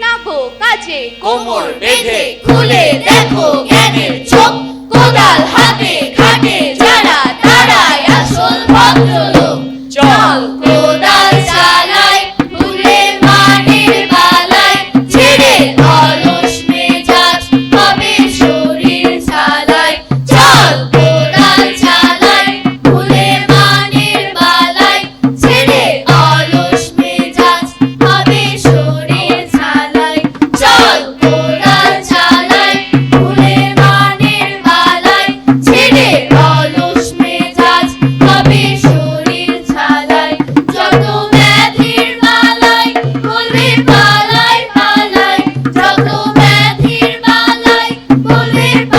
লাগো কাজে কোমর বেঁধে খুলে দেখো Lipa.